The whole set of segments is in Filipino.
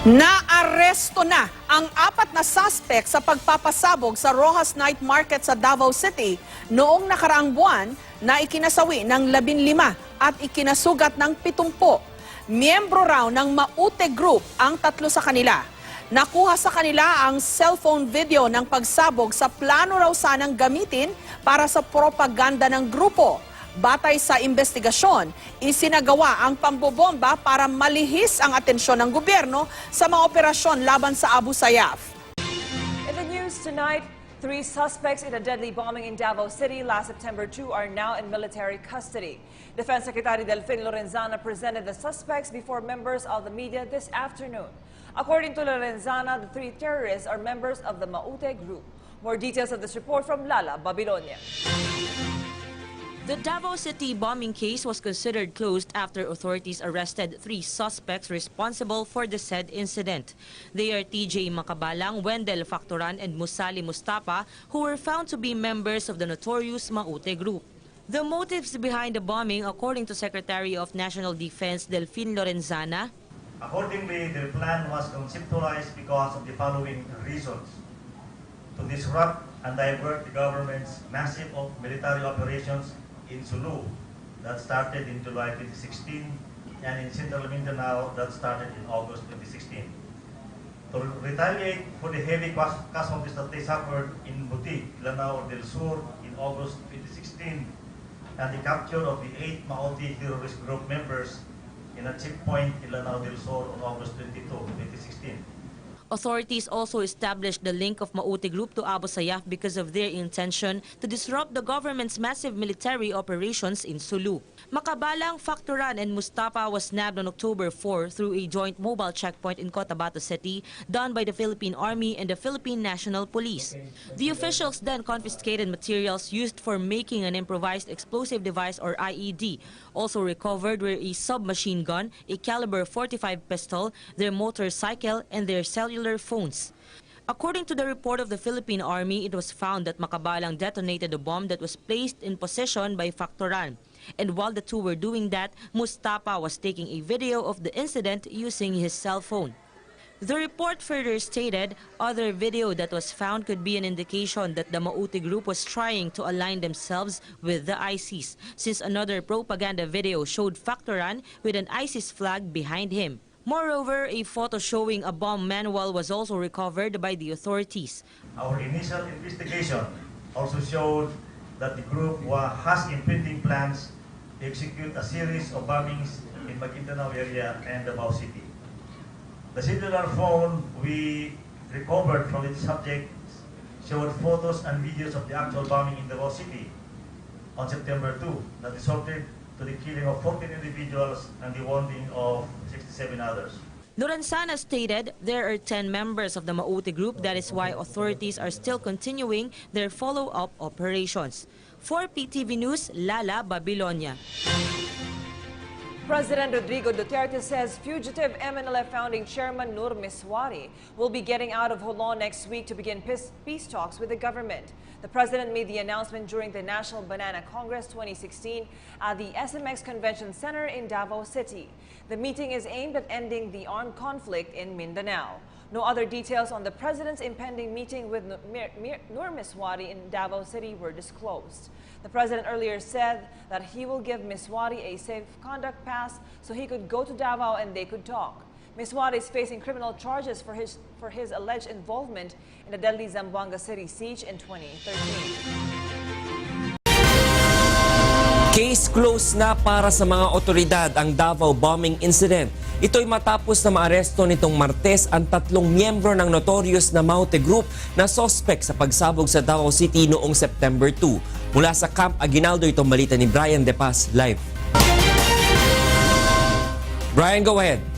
Naaresto na ang apat na suspect sa pagpapasabog sa Rojas Night Market sa Davao City noong nakaraang buwan na ikinasawi ng 15 at ikinasugat ng 70. Miyembro raw ng Maute Group ang tatlo sa kanila. Nakuha sa kanila ang cellphone video ng pagsabog sa plano raw sanang gamitin para sa propaganda ng grupo. Batay sa investigasyon, isinagawa ang pambobomba para malihis ang atensyon ng gobyerno sa mga operasyon laban sa Abu Sayyaf. In the news tonight, three suspects in a deadly bombing in Davao City last September 2 are now in military custody. Defense Secretary Delfin Lorenzana presented the suspects before members of the media this afternoon. According to Lorenzana, the three terrorists are members of the Maute group. More details of this report from Lala, Babylonia. The Davao City bombing case was considered closed after authorities arrested three suspects responsible for the said incident. They are TJ Makabalang, Wendell Factoran, and Musali Mustafa, who were found to be members of the notorious Maute group. The motives behind the bombing, according to Secretary of National Defense Delfin Lorenzana, Accordingly, the plan was conceptualized because of the following reasons. To disrupt and divert the government's massive military operations in Sulu that started in July 2016 and in Central Mindanao that started in August 2016. To retaliate for the heavy casualties that they suffered in Butik, Lanao del Sur in August 2016 and the capture of the eight Maoti terrorist group members in a checkpoint in Lanao del Sur on August 22, 2016. Authorities also established the link of Maute Group to Abu Sayyaf because of their intention to disrupt the government's massive military operations in Sulu. Makabalang, Factoran, and Mustafa was nabbed on October 4 through a joint mobile checkpoint in Cotabato City done by the Philippine Army and the Philippine National Police. The officials then confiscated materials used for making an improvised explosive device or IED. Also recovered were a submachine gun, a caliber 45 pistol, their motorcycle, and their cellular phones. According to the report of the Philippine Army, it was found that Makabalang detonated a bomb that was placed in position by Factoran. And while the two were doing that, Mustafa was taking a video of the incident using his cell phone. The report further stated other video that was found could be an indication that the Maute group was trying to align themselves with the ISIS, since another propaganda video showed Factoran with an ISIS flag behind him. Moreover, a photo showing a bomb manual was also recovered by the authorities. Our initial investigation also showed that the group has impending plans to execute a series of bombings in Maguindanao area and Davao City. The cellular phone we recovered from its subject showed photos and videos of the actual bombing in Davao City on September 2 that resulted to the killing of 14 individuals and the wounding of 67 others. Lorenzana stated there are 10 members of the Maute group. That is why authorities are still continuing their follow-up operations. For PTV News, Lala Babylonia. President Rodrigo Duterte says fugitive MNLF founding chairman Nur Miswari will be getting out of Holon next week to begin peace, peace talks with the government. The president made the announcement during the National Banana Congress 2016 at the SMX Convention Center in Davao City. The meeting is aimed at ending the armed conflict in Mindanao. No other details on the president's impending meeting with Nur Miswari in Davao City were disclosed. The president earlier said that he will give Miswari a safe conduct pass so he could go to Davao and they could talk. Miswari is facing criminal charges for his, for his alleged involvement in the deadly Zamboanga City siege in 2013. Case closed na para sa mga otoridad ang Davao bombing incident. Ito'y matapos na maaresto nitong Martes ang tatlong miyembro ng notorious na Maute Group na sospek sa pagsabog sa Davao City noong September 2. Mula sa Camp Aguinaldo itong balita ni Brian De Paz live. Brian, go ahead.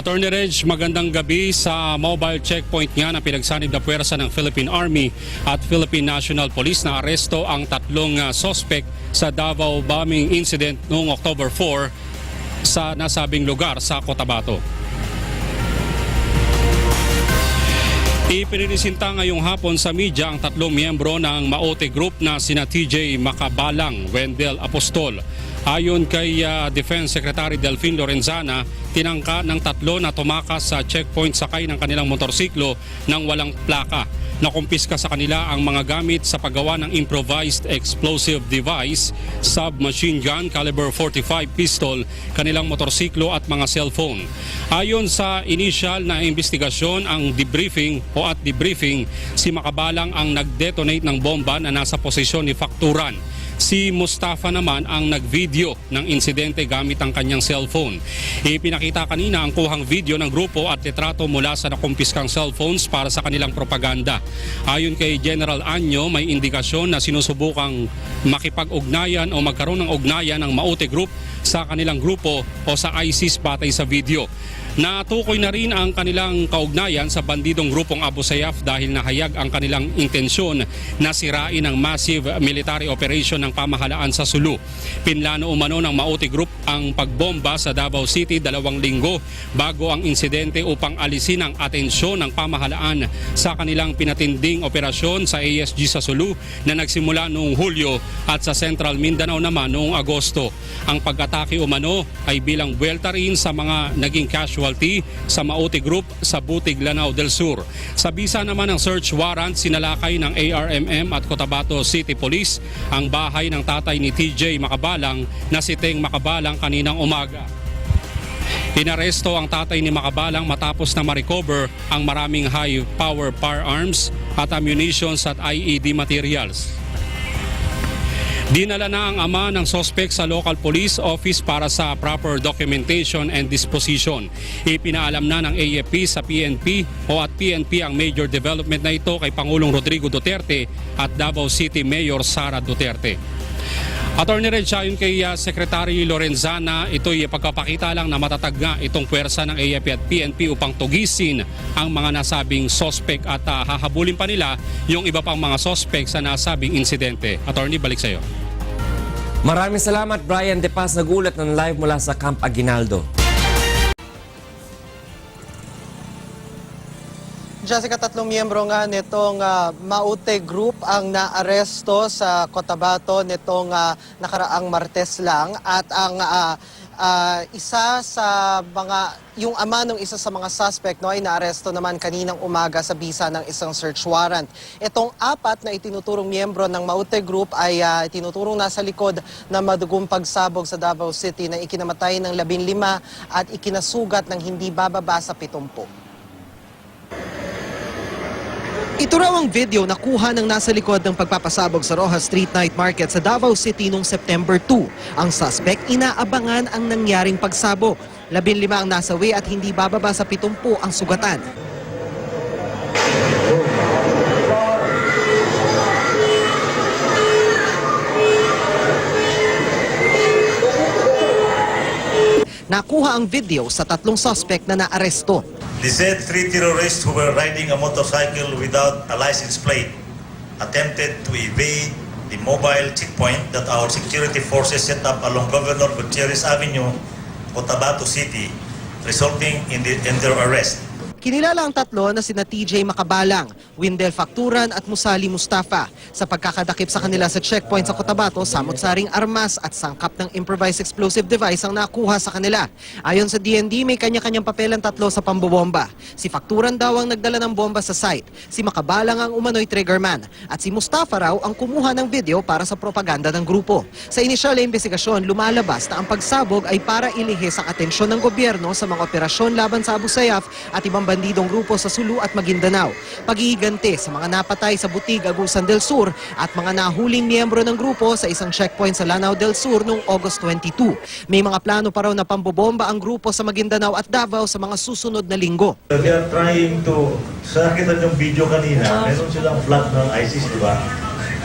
Attorney Reg, magandang gabi sa mobile checkpoint nga na pinagsanib na puwersa ng Philippine Army at Philippine National Police na aresto ang tatlong uh, suspect sa Davao bombing incident noong October 4 sa nasabing lugar sa Cotabato. Ipininisinta ngayong hapon sa media ang tatlong miyembro ng Maote Group na sina TJ Makabalang, Wendell Apostol. Ayon kay ah, Defense Secretary Delphine Lorenzana, tinangka ng tatlo na tumakas sa checkpoint sakay ng kanilang motorsiklo nang walang plaka. Nakumpiska sa kanila ang mga gamit sa paggawa ng improvised explosive device, submachine gun caliber 45 pistol, kanilang motorsiklo at mga cellphone. Ayon sa initial na investigasyon, ang debriefing o at debriefing, si Makabalang ang nag-detonate ng bomba na nasa posisyon ni Fakturan. Si Mustafa naman ang nag-video ng insidente gamit ang kanyang cellphone. Ipinakita kanina ang kuhang video ng grupo at litrato mula sa nakumpiskang cellphones para sa kanilang propaganda. Ayon kay General Anyo, may indikasyon na sinusubukang makipag-ugnayan o magkaroon ng ugnayan ng Maute Group sa kanilang grupo o sa ISIS batay sa video. Natukoy na rin ang kanilang kaugnayan sa bandidong grupong Abu Sayyaf dahil nahayag ang kanilang intensyon na sirain ang massive military operation ng pamahalaan sa Sulu. Pinlano umano ng Maute Group ang pagbomba sa Davao City dalawang linggo bago ang insidente upang alisin ang atensyon ng pamahalaan sa kanilang pinatinding operasyon sa ASG sa Sulu na nagsimula noong Hulyo at sa Central Mindanao naman noong Agosto. Ang pag-atake umano ay bilang buwelta rin sa mga naging casualty sa Maute Group sa Butig, Lanao del Sur. Sa bisa naman ng search warrant, sinalakay ng ARMM at Cotabato City Police ang bahay ng tatay ni TJ Makabalang na si Teng Makabalang kaninang umaga. Inaresto ang tatay ni Makabalang matapos na ma-recover ang maraming high-power firearms at ammunitions at IED materials. Dinala na ang ama ng sospek sa local police office para sa proper documentation and disposition. Ipinaalam na ng AFP sa PNP o at PNP ang major development na ito kay Pangulong Rodrigo Duterte at Davao City Mayor Sara Duterte. Attorney Red, ayon kay uh, Secretary Lorenzana, ito'y pagkapakita lang na matatag nga itong puwersa ng AFP at PNP upang tugisin ang mga nasabing sospek at uh, hahabulin pa nila yung iba pang mga sospek sa nasabing insidente. Attorney, balik sa iyo. Maraming salamat Brian De Paz nagulat ng live mula sa Camp Aguinaldo. Jessica, tatlong miyembro nga nitong ah, Maute Group ang naaresto sa Cotabato nitong ah, nakaraang Martes lang at ang ah, ah, isa sa mga yung ama ng isa sa mga suspect no ay naaresto naman kaninang umaga sa bisa ng isang search warrant. Itong apat na itinuturong miyembro ng Maute Group ay ah, itinuturong nasa likod ng madugong pagsabog sa Davao City na ikinamatay ng 15 at ikinasugat ng hindi bababa sa 70. Ito raw ang video na kuha ng nasa likod ng pagpapasabog sa Rojas Street Night Market sa Davao City noong September 2. Ang suspect inaabangan ang nangyaring pagsabog. Labing lima ang nasawi at hindi bababa sa 70 ang sugatan. Nakuha ang video sa tatlong suspect na naaresto. The said three terrorists who were riding a motorcycle without a license plate attempted to evade the mobile checkpoint that our security forces set up along Governor Gutierrez Avenue, Cotabato City, resulting in, the, in their arrest. Kinilala ang tatlo na sina TJ Makabalang, Windel Facturan at Musali Mustafa sa pagkakadakip sa kanila sa checkpoint sa Cotabato, samot-saring armas at sangkap ng improvised explosive device ang nakuha sa kanila. Ayon sa DND, may kanya-kanyang papel ang tatlo sa pambobomba. Si Facturan daw ang nagdala ng bomba sa site, si Makabalang ang umano'y triggerman, at si Mustafa raw ang kumuha ng video para sa propaganda ng grupo. Sa inisyal na investigasyon, lumalabas na ang pagsabog ay para ilihis ang atensyon ng gobyerno sa mga operasyon laban sa Abu Sayyaf at ibang bandidong grupo sa Sulu at Maguindanao. Pagigigante sa mga napatay sa Butig, Agusan del Sur at mga nahuling miyembro ng grupo sa isang checkpoint sa Lanao del Sur noong August 22. May mga plano pa raw na pambobomba ang grupo sa Maguindanao at Davao sa mga susunod na linggo. They are trying to, sa nakita yung video kanina, meron silang flag ng ISIS, di ba?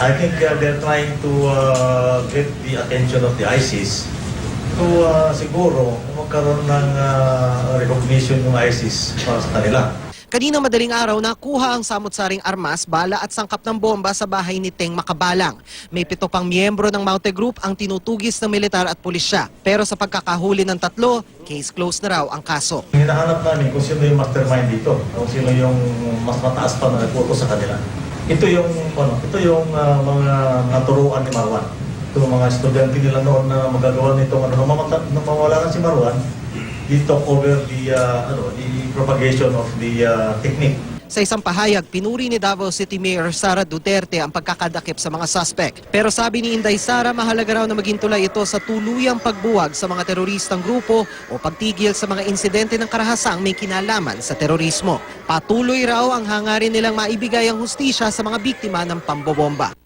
I think uh, they're trying to uh, get the attention of the ISIS to uh, siguro magkaroon ng uh, recognition ng ISIS para sa kanila. Kanina madaling araw nakuha ang samot-saring armas, bala at sangkap ng bomba sa bahay ni Teng Makabalang. May pito pang miyembro ng Maute Group ang tinutugis ng militar at pulisya. Pero sa pagkakahuli ng tatlo, case closed na raw ang kaso. Hinahanap namin kung sino yung mastermind dito, kung sino yung mas mataas pa na nagputo sa kanila. Ito yung ano, ito yung ah, mga naturuan ni Marwan. Ito mga estudyante nila noon na magagawa nito ano, nung mamata- nung mawala na si Marwan, he took over the ah, ano, the propagation of the ah, technique. Sa isang pahayag, pinuri ni Davao City Mayor Sara Duterte ang pagkakadakip sa mga suspect. Pero sabi ni Inday Sara, mahalaga raw na maging tulay ito sa tuluyang pagbuwag sa mga teroristang grupo o pagtigil sa mga insidente ng karahasang may kinalaman sa terorismo. Patuloy raw ang hangarin nilang maibigay ang hustisya sa mga biktima ng pambobomba.